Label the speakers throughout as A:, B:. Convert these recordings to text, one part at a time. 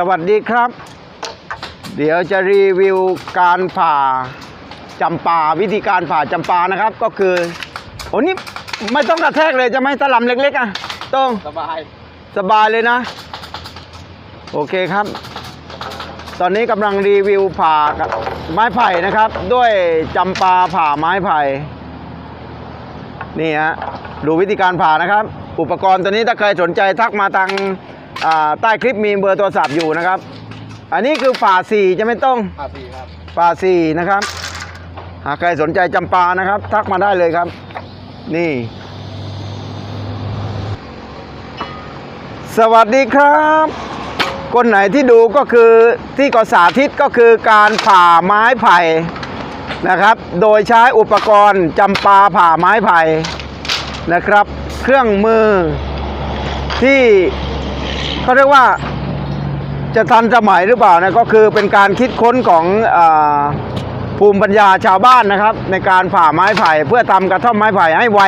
A: สวัสดีครับ เดี๋ยวจะรีวิวการผ่าจำปาวิธีการผ่าจำปานะครับ ก็คือโอ้นี่ไม่ต้องกระแทกเลยจะไหม่ตะลำเล็กๆอะต้อง
B: สบาย
A: สบายเลยนะ โอเคครับ ตอนนี้กำลังรีวิวผ่ากับไม้ไผ่นะครับ ด้วยจำปาผ่าไม้ไผ่นี่ฮะดูวิธีการผ่านะครับ อุปกรณ์ตัวนี้ถ้าใครสนใจทักมาทางอ่า ใต้คลิปมีเบอร์โทรศัพท์อยู่นะครับ อันนี้คือผ่าสี่จะไม่ต้อง
B: อาสีครับ
A: ปลาซีนะครับ หากใครสนใจจำปานะครับ ทักมาได้เลยครับ นี่ สวัสดีครับ คนไหนที่ดูก็คือที่กสาธิตก็คือการผ่าไม้ไผ่นะครับ โดยใช้อุปกรณ์จำปาผ่าไม้ไผ่นะครับ เครื่องมือที่ เขาเรียกว่าจะทันสมัยหรือเปล่านะก็คือเป็นการคิดค้นของอภูมิปัญญาชาวบ้านนะครับ ในการผ่าไม้ไผ่เพื่อทำกระท่อมไม้ไผ่ให้ไว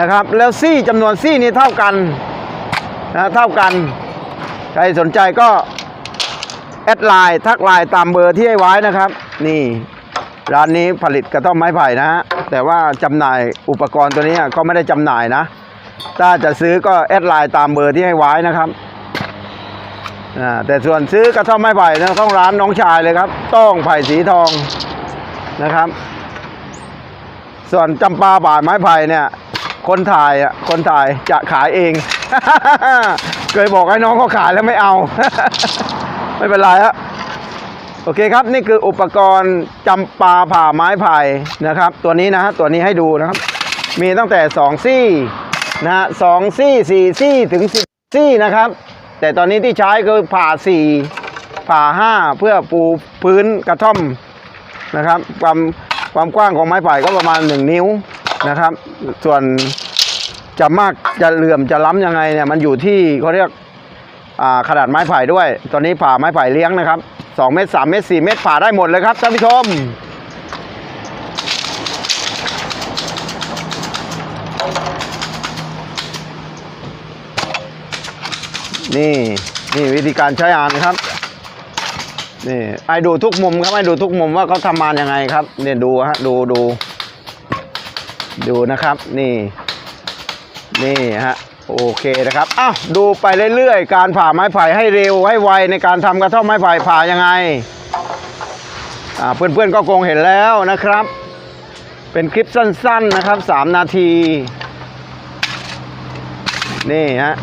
A: นะครับ แล้วซี่จำนวนซี่นี้เท่ากันนะเท่ากัน ใครสนใจก็แอดไลน์ทักไลน์ตามเบอร์ที่ให้ไว้นะครับ นี่ร้านนี้ผลิตกระท่อมไม้ไผ่นะฮะแต่ว่าจำหน่ายอุปกรณ์ตัวนี้ก็ไม่ได้จำหน่ายนะ ถ้าจะซื้อก็แอดไลน์ตามเบอร์ที่ให้ไว้นะครับ แต่ส่วนซื้อกระท่อมไม้ไผ่นะต้องร้านน้องชายเลยครับ ต้องไผ่สีทองนะครับ ส่วนจำปาบ่ายไม้ไผ่เนี่ย คนถ่ายอะคนถ่ายจะขายเอง เคยบอกให้น้องเขาขายแล้วไม่เอา ไม่เป็นไรฮะโอเคครับ นี่คืออุปกรณ์จำปาผ่าไม้ไผ่นะครับ ตัวนี้นะฮะตัวนี้ให้ดูนะครับ มีตั้งแต่สองซี่นะฮะสองซี่สี่ซี่ถึงสิบซี่นะครับ แต่ตอนนี้ที่ใช้คือผ่าสี่ผ่าห้าเพื่อปูพื้นกระท่อมนะครับ ความความกว้างของไม้ไผ่ก็ประมาณหนึ่งนิ้วนะครับ ส่วนจะมากจะเหลื่อมจะล้ำยังไงเนี่ยมันอยู่ที่เขาเรียกขนาดไม้ไผ่ด้วย ตอนนี้ผ่าไม้ไผ่เลี้ยงนะครับสองเมตรสามเมตรสี่เมตรผ่าได้หมดเลยครับท่านผู้ชม นี่นี่วิธีการใช้งานนะครับนี่ไอ้ดูทุกมุมครับไอ้ดูทุกมุมว่าเขาทำงานยังไงครับเนี่ยดูฮะดูดูดูนะครับ นี่ นี่ฮะโอเคนะครับอ้าวดูไปเรื่อยๆ การผ่าไม้ไผ่ให้เร็วให้ไวในการทำกระท่อมไม้ไผ่ผ่ายังไงอ่าเพื่อนๆก็คงเห็นแล้วนะครับ เป็นคลิปสั้นๆนะครับสามนาที นี่ฮะ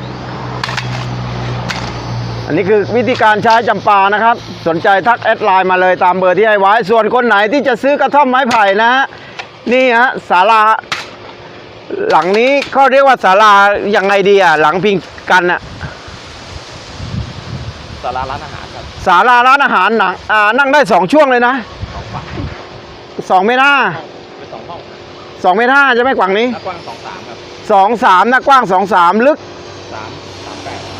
A: อันนี้คือวิธีการใช้จำปานะครับ สนใจทักแอดไลน์มาเลยตามเบอร์ที่ให้ไว้ ส่วนคนไหนที่จะซื้อกระท่อมไม้ไผ่นะฮะนี่ฮะศาลาหลังนี้เขาเรียกว่าศาลายังไงดีอะหลังพิงกันอะ
B: สาราร้านอาหารครับ
A: ศาลาร้านอาหารหนังอ่านั่งได้สองช่วงเลยนะ
B: สองฝั่ง
A: สองเมตรห้า
B: เป็นสองห้อง
A: สองเมตรห้าใช่ไหมกว่างนี้
B: หน้ากว้างสองสามครับ
A: สองสามหน้ากว้างสองสามลึก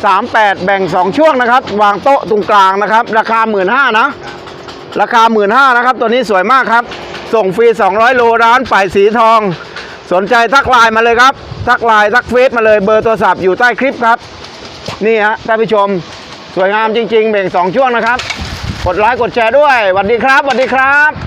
B: 38 แบ่
A: ง 2 ช่วงนะครับ วางโต๊ะตรงกลางนะครับ ราคา 1 5ื่นนะ ราคา 1 5ื่นนะครับ ตัวนี้สวยมากครับ ส่งฟรี 200 โลร้านฝ่ายสีทอง สนใจทักไลน์มาเลยครับ ทักไลน์ทักเฟซมาเลยเบอร์โทรศัพท์อยู่ใต้คลิปครับ นี่ฮะท่านผู้ชม สวยงามจริง ๆ แบ่ง 2 ช่วงนะครับ กดไลค์กดแชร์ด้วยสวัสดีครับสวัสดีครับ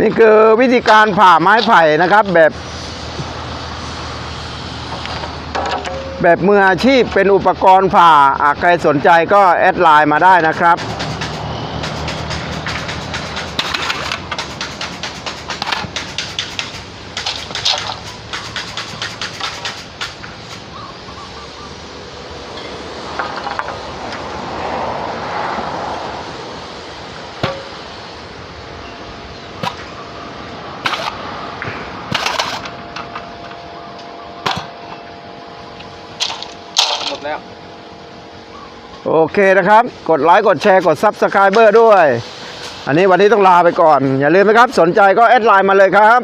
A: นี่คือวิธีการผ่าไม้ไผ่นะครับแบบ แบบมืออาชีพเป็นอุปกรณ์ผ่าใครสนใจก็แอดไลน์มาได้นะครับ
B: แล้ว
A: โอเคนะครับ กดไลค์กดแชร์กดซับสไครเบอร์ด้วย อันนี้วันนี้ต้องลาไปก่อน อย่าลืมนะครับ สนใจก็แอดไลน์มาเลยครับ